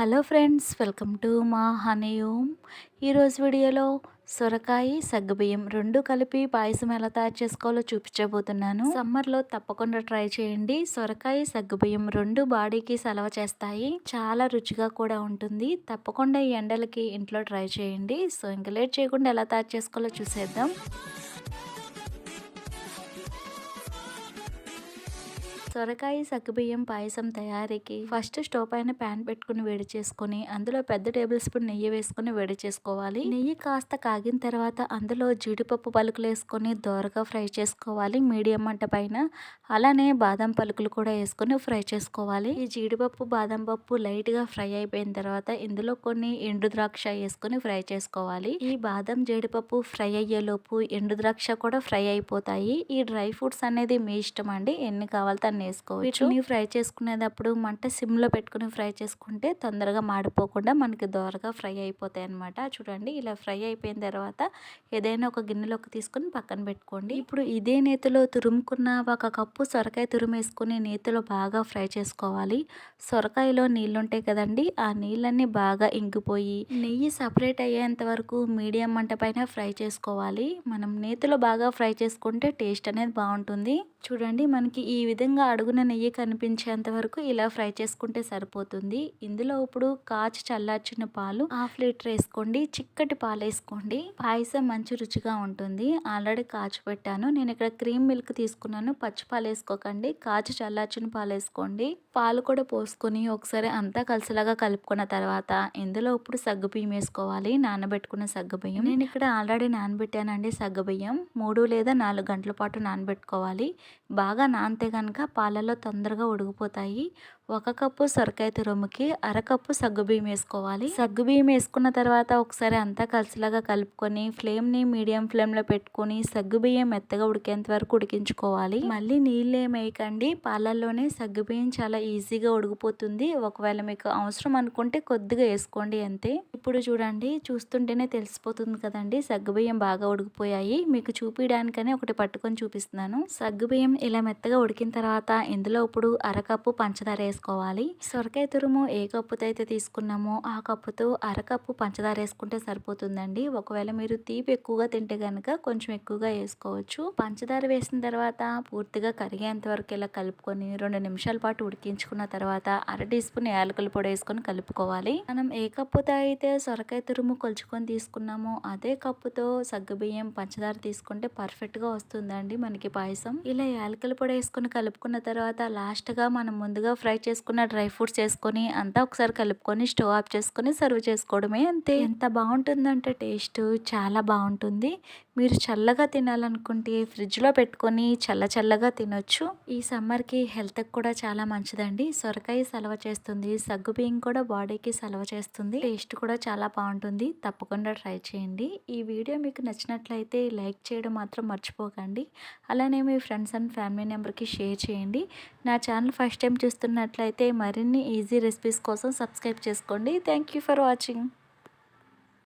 Hello friends welcome to మా honey ohm ఈరోజు వీడియోలో సొరకాయ సగ్గుబియ్యం రెండు కలిపి పాయసం ఎలా తయారు చేసుకోవాలో చూపించబోతున్నాను. సమ్మర్లో తప్పకుండా ట్రై చేయండి. సొరకాయ సగ్గుబియ్యం రెండు బాడీకి సెలవ చేస్తాయి. చాలా రుచిగా కూడా ఉంటుంది. తప్పకుండా ఈ ఎండలకి ఇంట్లో ట్రై చేయండి. సో ఇంకా లేట్ చేయకుండా ఎలా తయారు చేసుకోవాలో చూసేద్దాం. సొరకాయ సగ్గుబియ్యం పాయసం తయారీకి ఫస్ట్ స్టవ్ పైన ప్యాన్ పెట్టుకుని వేడి చేసుకుని అందులో పెద్ద టేబుల్ స్పూన్ నెయ్యి వేసుకుని వేడి చేసుకోవాలి. నెయ్యి కాస్త కాగిన తర్వాత అందులో జీడిపప్పు పలుకులు వేసుకొని దోరగా ఫ్రై చేసుకోవాలి. మీడియం మంట పైన అలానే బాదం పలుకులు కూడా వేసుకొని ఫ్రై చేసుకోవాలి. ఈ జీడిపప్పు బాదం పప్పు లైట్గా ఫ్రై అయిపోయిన తర్వాత ఇందులో కొన్ని ఎండు ద్రాక్ష వేసుకొని ఫ్రై చేసుకోవాలి. ఈ బాదం జీడిపప్పు ఫ్రై అయ్యేలోపు ఎండు ద్రాక్ష కూడా ఫ్రై అయిపోతాయి. ఈ డ్రై ఫ్రూట్స్ అనేది మీ ఇష్టం అండి. ఎన్ని కావాలి తన్ని వేసుకోవచ్చు. వీటిని ఫ్రై చేసుకునేటప్పుడు మంట సిమ్లో పెట్టుకుని ఫ్రై చేసుకుంటే తొందరగా మాడిపోకుండా మనకి దోరగా ఫ్రై అయిపోతాయి అనమాట చూడండి ఇలా ఫ్రై అయిపోయిన తర్వాత ఏదైనా ఒక గిన్నెలోకి తీసుకొని పక్కన పెట్టుకోండి. ఇప్పుడు ఇదే నేతిలో తురుముకున్న ఒక కప్పు సొరకాయ తురుము వేసుకుని నేతిలో బాగా ఫ్రై చేసుకోవాలి. సొరకాయలో నీళ్ళుంటాయి కదండి ఆ నీళ్ళన్నీ బాగా ఇంకిపోయి నెయ్యి సపరేట్ అయ్యేంత వరకు మీడియం మంట పైన ఫ్రై చేసుకోవాలి. మనం నేతిలో బాగా ఫ్రై చేసుకుంటే టేస్ట్ అనేది బాగుంటుంది. చూడండి మనకి ఈ విధంగా అడుగున నెయ్యి కనిపించేంత వరకు ఇలా ఫ్రై చేసుకుంటే సరిపోతుంది. ఇందులో ఇప్పుడు కాచి చల్లార్చిన పాలు హాఫ్ లీటర్ వేసుకోండి. చిక్కటి పాలు వేసుకోండి. పాయసం మంచి రుచిగా ఉంటుంది. ఆల్రెడీ కాచి పెట్టాను. నేను ఇక్కడ క్రీమ్ మిల్క్ తీసుకున్నాను. పచ్చి పాలు వేసుకోకండి. కాచి చల్లార్చిన పాలు వేసుకోండి. పాలు కూడా పోసుకొని ఒకసారి అంతా కలిసిలాగా కలుపుకున్న తర్వాత ఇందులో ఇప్పుడు సగ్గుబియ్యం వేసుకోవాలి. నానబెట్టుకున్న సగ్గుబియ్యం నేను ఇక్కడ ఆల్రెడీ నానబెట్టానండి సగ్గుబియ్యం మూడు లేదా నాలుగు గంటల పాటు నానబెట్టుకోవాలి. బాగా నానితే కనుక పాలలో తొందరగా ఉడికిపోతాయి ఒక కప్పు సొరకాయ తురుముకి అరకప్పు సగ్గుబియ్యం వేసుకోవాలి. సగ్గుబియ్యం వేసుకున్న తర్వాత ఒకసారి అంతా కలిసిలాగా కలుపుకొని ఫ్లేమ్ని మీడియం ఫ్లేమ్లో పెట్టుకొని సగ్గుబియ్యం మెత్తగా ఉడికేంత వరకు ఉడికించుకోవాలి. మళ్ళీ నీళ్ళు ఏమేయకండి పాలల్లోనే సగ్గుబియ్యం చాలా ఈజీగా ఉడికిపోతుంది. ఒకవేళ మీకు అవసరం అనుకుంటే కొద్దిగా వేసుకోండి అంతే. ఇప్పుడు చూడండి చూస్తుంటేనే తెలిసిపోతుంది కదండి సగ్గుబియ్యం బాగా ఉడికిపోయాయి. మీకు చూపించడానికనే ఒకటి పట్టుకొని చూపిస్తున్నాను. సగ్గుబియ్యం ఇలా మెత్తగా ఉడికిన తర్వాత ఇందులో ఇప్పుడు అరకప్పు పంచదార వేసుకోవాలి. సొరకాయ తురుము ఏ కప్పుతో అయితే తీసుకున్నామో ఆ కప్పుతో అరకప్పు పంచదార వేసుకుంటే సరిపోతుందండి. ఒకవేళ మీరు తీపి ఎక్కువగా తింటే కనుక కొంచెం ఎక్కువగా వేసుకోవచ్చు. పంచదార వేసిన తర్వాత పూర్తిగా కరిగేంత వరకు ఇలా కలుపుకొని రెండు నిమిషాల పాటు ఉడికించుకున్న తర్వాత అర టీ స్పూన్ యాలకుల పొడి వేసుకొని కలుపుకోవాలి. మనం ఏ కప్పుతో అయితే సొరకాయ తురుము కొలుచుకొని తీసుకున్నామో అదే కప్పుతో సగ్గుబియ్యం పంచదార తీసుకుంటే పర్ఫెక్ట్గా వస్తుందండి మనకి పాయసం. ఇలా యాలకుల పొడి వేసుకొని కలుపుకున్న తర్వాత లాస్ట్గా మనం ముందుగా ఫ్రై చేసుకున్న డ్రై ఫ్రూట్స్ వేసుకొని అంతా ఒకసారి కలుపుకొని స్టవ్ ఆఫ్ చేసుకొని సర్వ్ చేసుకోవడమే అంతే. ఎంత బాగుంటుందంటే టేస్ట్ చాలా బాగుంటుంది. మీరు చల్లగా తినాలనుకుంటే ఫ్రిడ్జ్లో పెట్టుకొని చల్ల చల్లగా తినొచ్చు. ఈ సమ్మర్కి హెల్త్కి కూడా చాలా మంచిదండి. సొరకాయ సలవ చేస్తుంది. సగ్గు బియ్యం కూడా బాడీకి సలవ చేస్తుంది. టేస్ట్ కూడా చాలా బాగుంటుంది. తప్పకుండా ట్రై చేయండి. ఈ వీడియో మీకు నచ్చినట్లయితే లైక్ చేయడం మాత్రం మర్చిపోకండి. అలానే మీ ఫ్రెండ్స్ అండ్ ఫ్యామిలీ నెంబర్కి షేర్ చేయండి. నా ఛానల్ ఫస్ట్ టైం నచ్చినట్లయితే మరిన్ని ఈజీ రెసిపీస్ కోసం సబ్స్క్రైబ్ చేసుకోండి. Thank for watching